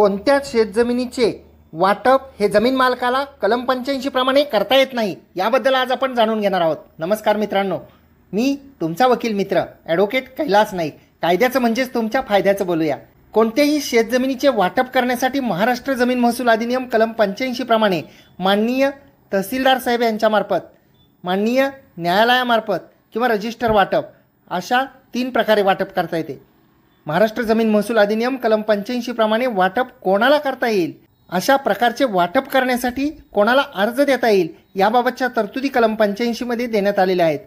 कोणत्याच शेतजमिनीचे वाटप हे जमीन मालकाला कलम पंच्याऐंशी प्रमाणे करता येत नाही याबद्दल आज आपण जाणून घेणार आहोत. नमस्कार मित्रांनो मी तुमचा वकील मित्र ॲडव्होकेट कैलास नाईक. कायद्याचं म्हणजेच तुमच्या फायद्याचं बोलूया. कोणत्याही शेतजमिनीचे वाटप करण्यासाठी महाराष्ट्र जमीन महसूल अधिनियम कलम पंच्याऐंशी प्रमाणे माननीय तहसीलदार साहेब यांच्यामार्फत माननीय न्यायालयामार्फत किंवा रजिस्टर वाटप अशा तीन प्रकारे वाटप करता येते. महाराष्ट्र जमीन महसूल अधिनियम कलम पंच्याऐंशी प्रमाणे वाटप कोणाला करता येईल? अशा प्रकारचे वाटप करण्यासाठी कोणाला अर्ज देता येईल? याबाबतच्या तरतुदी कलम पंच्याऐंशीमध्ये देण्यात आलेल्या आहेत.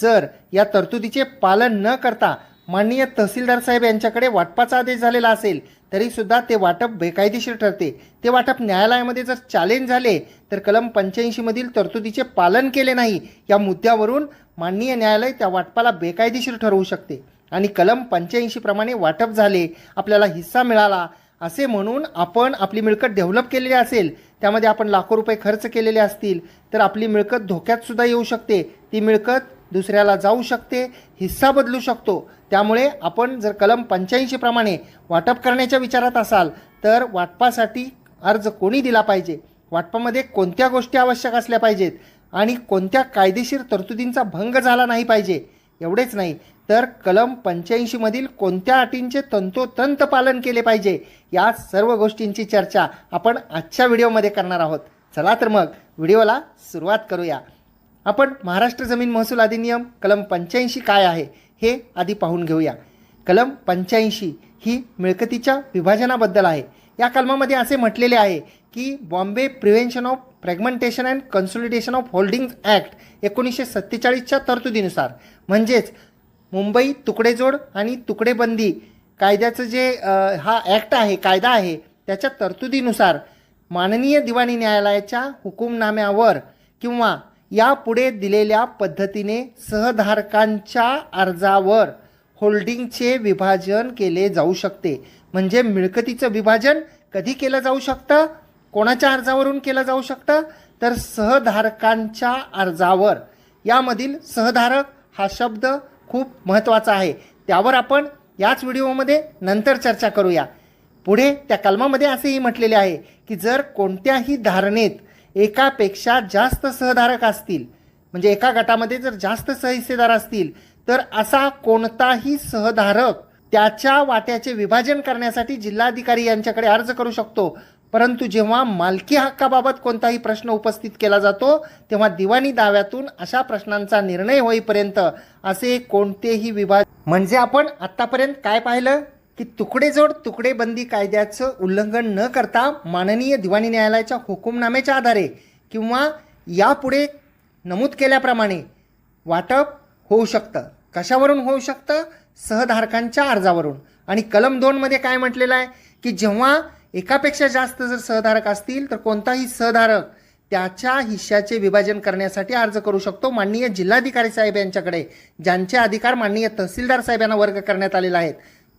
जर या तरतुदीचे पालन न करता माननीय तहसीलदार साहेब यांच्याकडे वाटपाचा आदेश झालेला असेल तरीसुद्धा ते वाटप बेकायदेशीर ठरते. ते वाटप न्यायालयामध्ये जर चॅलेंज झाले तर कलम पंच्याऐंशीमधील तरतुदीचे पालन केले नाही या मुद्द्यावरून माननीय न्यायालय त्या वाटपाला बेकायदेशीर ठरवू शकते. आणि कलम पंच्याऐंशी प्रमाणे वाटप झाले आपल्याला हिस्सा मिळाला. असे म्हणून आपण आपली मिळकत डेव्हलप केलेली असेल त्यामध्ये आपण लाखो रुपये खर्च केलेले असतील तर आपली मिळकत धोक्यात सुद्धा येऊ शकते. ती मिळकत दुसऱ्याला जाऊ शकते हिस्सा बदलू शकतो. त्यामुळे आपण जर कलम पंच्याऐंशीप्रमाणे वाटप करण्याच्या विचारात असाल तर वाटपासाठी अर्ज कोणी दिला पाहिजे? वाटपामध्ये कोणत्या गोष्टी आवश्यक असल्या पाहिजेत? आणि कोणत्या कायदेशीर तरतुदींचा भंग झाला नाही पाहिजे? एवढेच नाही. तर कलम पंच्याऐंशीमधील कोणत्या अटींचे तंतोतंत पालन केले पाहिजे? या सर्व गोष्टींची चर्चा आपण आजच्या व्हिडिओमध्ये करणार आहोत. चला तर मग व्हिडिओला सुरुवात करूया. आपण महाराष्ट्र जमीन महसूल अधिनियम कलम पंच्याऐंशी काय आहे हे आधी पाहून घेऊया. कलम पंच्याऐंशी ही मिळकतीच्या विभाजनाबद्दल आहे. या कलमामध्ये असे म्हटलेले आहे की Bombay prevention of fragmentation and consolidation of holdings act एकोणीसशे सत्तेचाळीसच्या तरतुदीनुसार. म्हणजेच मुंबई तुकडेजोड आणि तुकडेबंदी. कायद्याचं जे हा ॲक्ट आहे कायदा आहे त्याच्या तरतुदीनुसार माननीय दिवाणी न्यायालयाच्या हुकुमनाम्यावर किंवा यापुढे दिलेल्या पद्धतीने सहधारकांच्या अर्जावर होल्डिंगचे विभाजन केले जाऊ शकते. म्हणजे मिळकतीचं विभाजन कधी केलं जाऊ शकतं? कोणाच्या अर्जावरून केलं जाऊ शकतं? तर सहधारकांच्या अर्जावर. यामधील सहधारक हा शब्द खूप महत्त्वाचा आहे. त्यावर आपण याच व्हिडिओमध्ये नंतर चर्चा करूया. पुढे त्या कलमामध्ये असेही म्हटलेले आहे की जर कोणत्याही धारणेत एकापेक्षा जास्त सहधारक असतील म्हणजे एका गटामध्ये जर जास्त सहहिस्सेदार असतील तर असा कोणताही सहधारक त्याच्या वाट्याचे विभाजन करण्यासाठी जिल्हाधिकारी यांच्याकडे अर्ज करू शकतो. परंतु जेव्हा मालकी हक्काबाबत कोणताही प्रश्न उपस्थित केला जातो तेव्हा दिवाणी दाव्यातून अशा प्रश्नांचा निर्णय होईपर्यंत असे कोणतेही विभाग म्हणजे आपण आत्तापर्यंत काय पाहिलं? की तुकडेजोड तुकडेबंदी कायद्याचं उल्लंघन न करता माननीय दिवाणी न्यायालयाच्या हुकुमनाम्याच्या आधारे किंवा यापुढे नमूद केल्याप्रमाणे वाटप होऊ शकतं. कशावरून होऊ शकतं? सहधारकांच्या अर्जावरून. आणि कलम दोनमध्ये काय म्हटलेलं आहे? की जेव्हा एकापेक्षा जास्त जर सहधारक असतील तर कोणताही सहधारक त्याच्या हिश्श्याचे विभाजन करण्यासाठी अर्ज करू शकतो. माननीय जिल्हाधिकारी साहेब यांच्याकडे ज्यांचे अधिकार माननीय तहसीलदार साहेब यांना वर्ग करण्यात आलेले आहेत.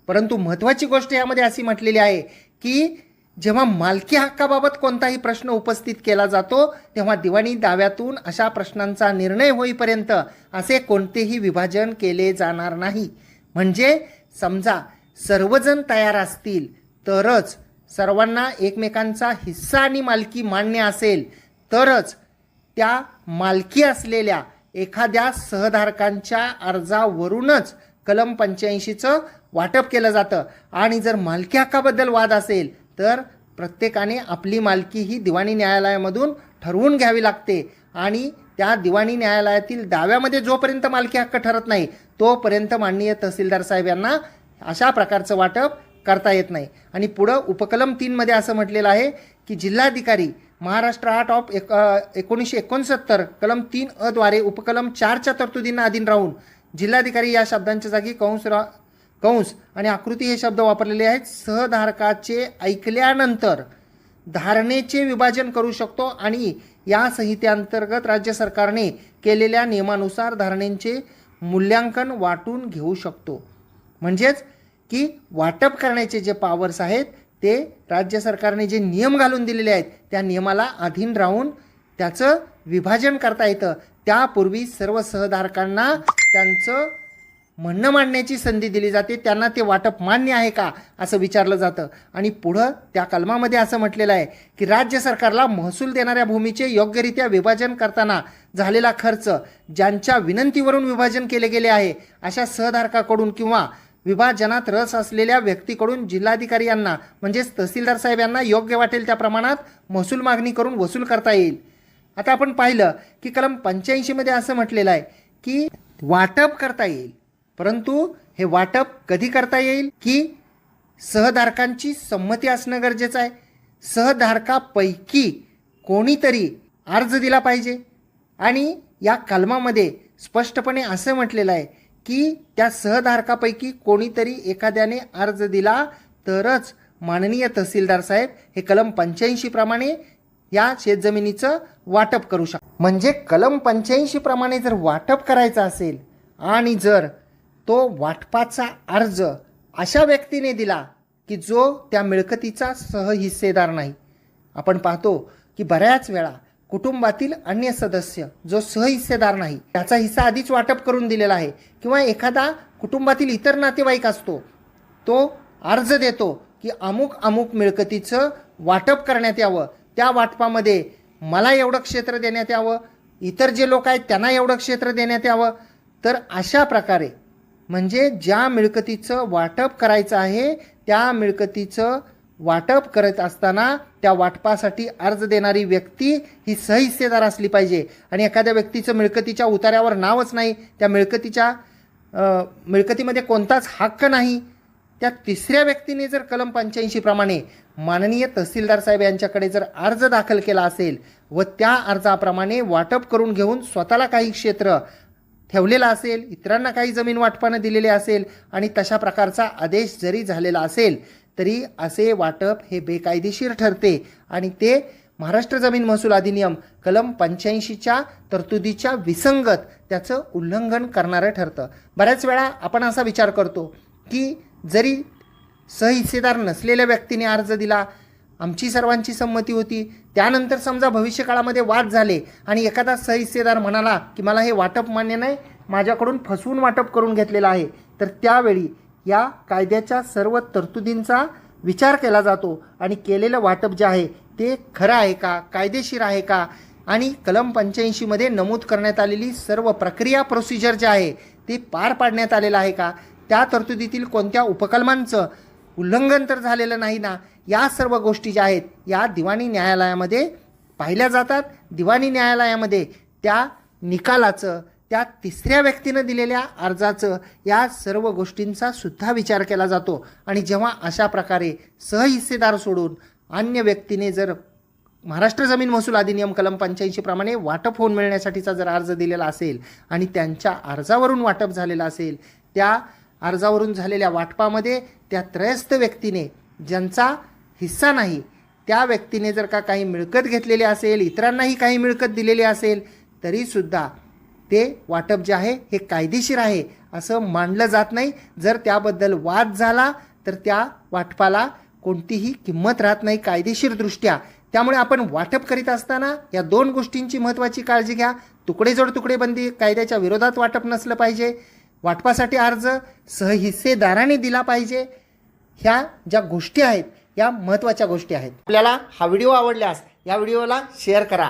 परंतु महत्त्वाची गोष्ट यामध्ये अशी म्हटलेली आहे की जेव्हा मालकी हक्काबाबत कोणताही प्रश्न उपस्थित केला जातो तेव्हा दिवाणी दाव्यातून अशा प्रश्नांचा निर्णय होईपर्यंत असे कोणतेही विभाजन केले जाणार नाही. म्हणजे समजा सर्वजण तयार असतील तरच सर्वांना एकमेकांचा हिस्सा आणि मालकी मान्य असेल तरच त्या मालकी असलेल्या एखाद्या सहधारकांच्या अर्जावरूनच कलम पंच्याऐंशीचं वाटप केलं जातं. आणि जर मालकी हक्काबद्दल वाद असेल तर प्रत्येकाने आपली मालकी ही दिवाणी न्यायालयामधून ठरवून घ्यावी लागते. आणि त्या दिवाणी न्यायालयातील दाव्यामध्ये जोपर्यंत मालकी हक्क ठरत नाही तोपर्यंत माननीय तहसीलदार साहेब यांना अशा प्रकारचं वाटप करता येत नाही. आणि पुढं उपकलम तीनमध्ये असं म्हटलेलं आहे की जिल्हाधिकारी महाराष्ट्र आर्ट ऑफ एक एकोणीसशे एकोणसत्तर कलम तीन अद्वारे उपकलम चारच्या तरतुदींना अधीन राहून जिल्हाधिकारी या शब्दांच्या जागी कंस रा कंस आणि आकृती हे शब्द वापरलेले आहेत. सहधारकाचे ऐकल्यानंतर धारणेचे विभाजन करू शकतो आणि या संहितेअंतर्गत राज्य सरकारने केलेल्या नियमानुसार धारणेंचे मूल्यांकन वाटून घेऊ शकतो. म्हणजेच की वाटप करण्याचे जे पावर्स आहेत ते राज्य सरकारने जे नियम घालून दिलेले आहेत त्या नियमाला अधीन राहून त्याचं विभाजन करता येतं. त्यापूर्वी सर्व सहधारकांना त्यांचं म्हणणं मांडण्याची संधी दिली जाते. त्यांना ते वाटप मान्य आहे का असं विचारलं जातं. आणि पुढं त्या कलमामध्ये असं म्हटलेलं आहे की राज्य सरकारला महसूल देणाऱ्या भूमीचे योग्यरित्या विभाजन करताना झालेला खर्च ज्यांच्या विनंतीवरून विभाजन केले गेले आहे अशा सहधारकाकडून किंवा विभाजनात रस असलेल्या व्यक्तीकडून जिल्हाधिकारी यांना म्हणजेच तहसीलदार साहेब यांना योग्य वाटेल त्या प्रमाणात महसूल मागणी करून वसूल करता येईल. आता आपण पाहिलं की कलम पंच्याऐंशीमध्ये असं म्हटलेलं आहे की वाटप करता येईल परंतु हे वाटप कधी करता येईल? की सहधारकांची संमती असणं गरजेचं आहे. सहधारकापैकी कोणीतरी अर्ज दिला पाहिजे. आणि या कलमामध्ये स्पष्टपणे असं म्हटलेलं आहे की त्या सहधारकापैकी कोणीतरी एखाद्याने अर्ज दिला तरच माननीय तहसीलदार साहेब हे कलम पंच्याऐंशी प्रमाणे या शेतजमिनीचं वाटप करू शक म्हणजे कलम पंच्याऐंशी प्रमाणे जर वाटप करायचं असेल आणि जर तो वाटपाचा अर्ज अशा व्यक्तीने दिला की जो त्या मिळकतीचा सहहिस्सेदार नाही. आपण पाहतो की बऱ्याच वेळा कुटुंबातील अन्य सदस्य जो सहहिस्सेदार नाही त्याचा हिस्सा आधीच वाटप करून दिलेला आहे. किंवा एखादा कुटुंबातील इतर नातेवाईक असतो तो अर्ज देतो की अमुक अमुक मिळकतीचं वाटप करण्यात यावं. त्या वाटपामध्ये मला एवढं क्षेत्र देण्यात यावं इतर जे लोक आहेत त्यांना एवढं क्षेत्र देण्यात यावं. तर अशा प्रकारे म्हणजे ज्या मिळकतीचं वाटप करायचं आहे त्या मिळकतीचं वाटप करत असताना त्या वाटपासाठी अर्ज देणारी व्यक्ती ही सहिस्सेदार असली पाहिजे. आणि एखाद्या व्यक्तीचं मिळकतीच्या उतार्यावर नावच नाही त्या मिळकतीच्या मिळकतीमध्ये कोणताच हक्क नाही. त्या तिसऱ्या व्यक्तीने जर कलम पंच्याऐंशी प्रमाणे माननीय तहसीलदार साहेब यांच्याकडे जर अर्ज दाखल केला असेल व त्या अर्जाप्रमाणे वाटप करून घेऊन स्वतःला काही क्षेत्र ठेवलेला असेल इतरांना काही जमीन वाटपानं दिलेले असेल आणि तशा प्रकारचा आदेश जरी झालेला असेल तरी असे वाटप हे बेकायदेशीर ठरते. आणि ते महाराष्ट्र जमीन महसूल अधिनियम कलम पंच्याऐंशीच्या तरतुदीच्या विसंगत त्याचं उल्लंघन करणारं ठरतं. बऱ्याच वेळा आपण असा विचार करतो की जरी सहहिस्सेदार नसलेल्या व्यक्तीने अर्ज दिला आमची सर्वांची संमती होती त्यानंतर समजा भविष्यकाळामध्ये वाद झाले आणि एखादा सहहिस्सेदार म्हणाला की मला हे वाटप मान्य नाही माझ्याकडून फसवून वाटप करून घेतलेलं आहे तर त्यावेळी या कायद्याच्या सर्व तरतुदींचा विचार केला जातो आणि केलेलं वाटप जे आहे ते खरं आहे का कायदेशीर आहे का? आणि कलम पंच्याऐंशीमध्ये नमूद करण्यात आलेली सर्व प्रक्रिया प्रोसिजर जे आहे ते पार पाडण्यात आलेलं आहे का? त्या तरतुदीतील कोणत्या उपकलमांचं उल्लंघन तर झालेलं नाही ना? या सर्व गोष्टी ज्या आहेत या दिवाणी न्यायालयामध्ये पाहिल्या जातात. दिवाणी न्यायालयामध्ये त्या निकालाचं त्या तिसऱ्या व्यक्तीनं दिलेल्या अर्जाचं या सर्व गोष्टींचा सुद्धा विचार केला जातो. आणि जेव्हा अशा प्रकारे सहहिस्सेदार सोडून अन्य व्यक्तीने जर महाराष्ट्र जमीन महसूल अधिनियम कलम पंच्याऐंशीप्रमाणे वाटप होऊन मिळण्यासाठीचा जर अर्ज दिलेला असेल आणि त्यांच्या अर्जावरून वाटप झालेलं असेल त्या अर्जावरून झालेल्या वाटपामध्ये त्या त्रयस्थ व्यक्तीने ज्यांचा हिस्सा नाही त्या व्यक्तीने जर का काही मिळकत घेतलेली असेल इतरांनाही काही मिळकत दिलेली असेल तरीसुद्धा ते वाटप जे आहे हे कायदेशीर आहे असं मानलं जात नाही. जर त्याबद्दल वाद झाला तर त्या वाटपाला कोणतीही किंमत राहत नाही कायदेशीरदृष्ट्या त्यामुळे आपण वाटप करीत असताना या दोन गोष्टींची महत्त्वाची काळजी घ्या. तुकडे जोड तुकडे बंदी कायद्याच्या विरोधात वाटप नसलं पाहिजे. वाटपासाठी अर्ज सहहिस्सेदाराने दिला पाहिजे. ह्या ज्या गोष्टी आहेत या महत्त्वाच्या गोष्टी आहेत. आपल्याला हा व्हिडिओ आवडल्यास या व्हिडिओला शेअर करा.